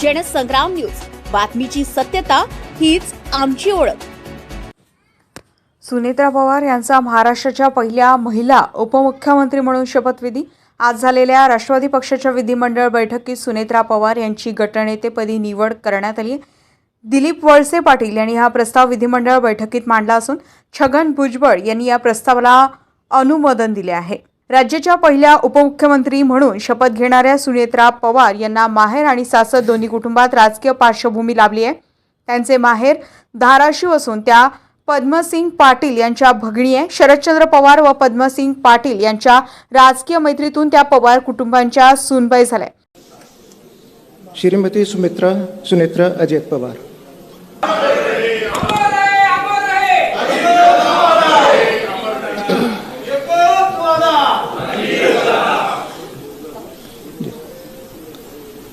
Jansangram news. बातमीची सत्यता हीच आमची ओळख. सुनेत्रा पवार यांचा महाराष्ट्राच्या पहिल्या महिला उपमुख्यमंत्री म्हणून शपथविधी. आज झालेल्या राष्ट्रवादी पक्षाच्या विधिमंडळ बैठकीत सुनेत्रा पवार यांची गटनेतेपदी निवड करण्यात आली दिलीप वळसे पाटील यांनी हा प्रस्ताव विधिमंडळ बैठकीत मांडला असून छगन भुजबळ यांनी या प्रस्तावाला अनुमोदन दिले आहे. राज्याच्या पहिल्या उपमुख्यमंत्री म्हणून शपथ घेणाऱ्या सुनेत्रा पवार यांना माहेर आणि सासर दोन्ही कुटुंबात राजकीय पार्श्वभूमी लाभली आहे. त्यांचे माहेर धाराशिव असून त्या पद्मसिंग पाटील यांच्या भगिणी आहे. शरदचंद्र पवार व पद्मसिंग पाटील यांच्या राजकीय मैत्रीतून त्या पवार कुटुंबांच्या सुनबाई झाल्या. श्रीमती सुमित्रा सुनेत्रा अजित पवार.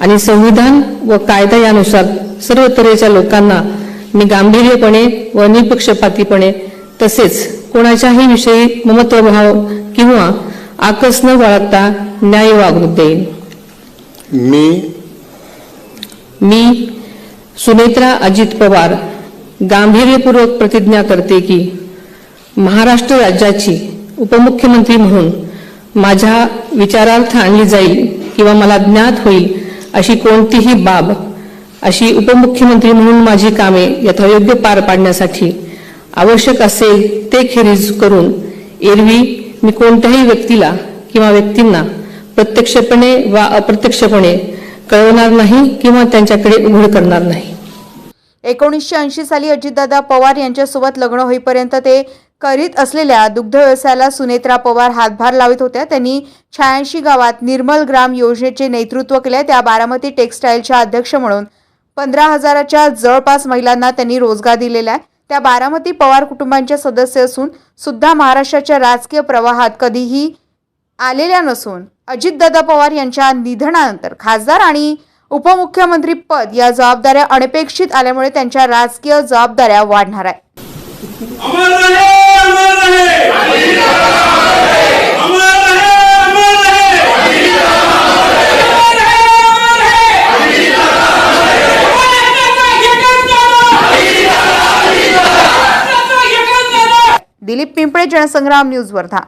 आणि संविधान व कायदा यानुसार सर्व तऱ्हेच्या लोकांना मी गांभीर्यपणे व निपक्षपातीपणे तसेच कोणाच्याही विषयी ममत्वभाव किंवा आकस न बाळगता न्याय वागणूक देईन. मी मी सुनेत्रा अजित पवार गांभीर्यपूर्वक प्रतिज्ञा करते की महाराष्ट्र राज्याची उपमुख्यमंत्री म्हणून माझ्या विचारार्थ आणली जाईल किंवा मला ज्ञात होईल अशी कोणतीही बाब अशी उपमुख्यमंत्री म्हणून माझी कामे यथायोग्य पार पाडण्यासाठी आवश्यक असेल ते खेरीज करून एरवी मी कोणत्याही व्यक्तीला किंवा व्यक्तींना प्रत्यक्षपणे वा अप्रत्यक्षपणे कळवणार नाही किंवा त्यांच्याकडे उघड करणार नाही. एकोणीसशे ऐंशी साली अजितदादा पवार यांच्यासोबत लग्न होईपर्यंत ते करीत असलेल्या दुग्ध व्यवसायाला सुनेत्रा पवार हातभार लावित होत्या. त्यांनी शहाऐंशी गावात निर्मल ग्राम योजनेचे नेतृत्व केले. त्या बारामती टेक्स्टाईलच्या अध्यक्ष म्हणून पंधरा हजाराच्या जवळपास महिलांना त्यांनी रोजगार दिलेला आहे. त्या बारामती पवार कुटुंबांच्या सदस्य असून सुद्धा महाराष्ट्राच्या राजकीय प्रवाहात कधीही आलेल्या नसून अजितदादा पवार यांच्या निधनानंतर खासदार आणि उपमुख्यमंत्री पद या जबाबदाऱ्या अनपेक्षित आल्यामुळे त्यांच्या राजकीय जबाबदाऱ्या वाढणार आहे दिलीप पिंपळे जनसंग्राम न्यूज वर्धा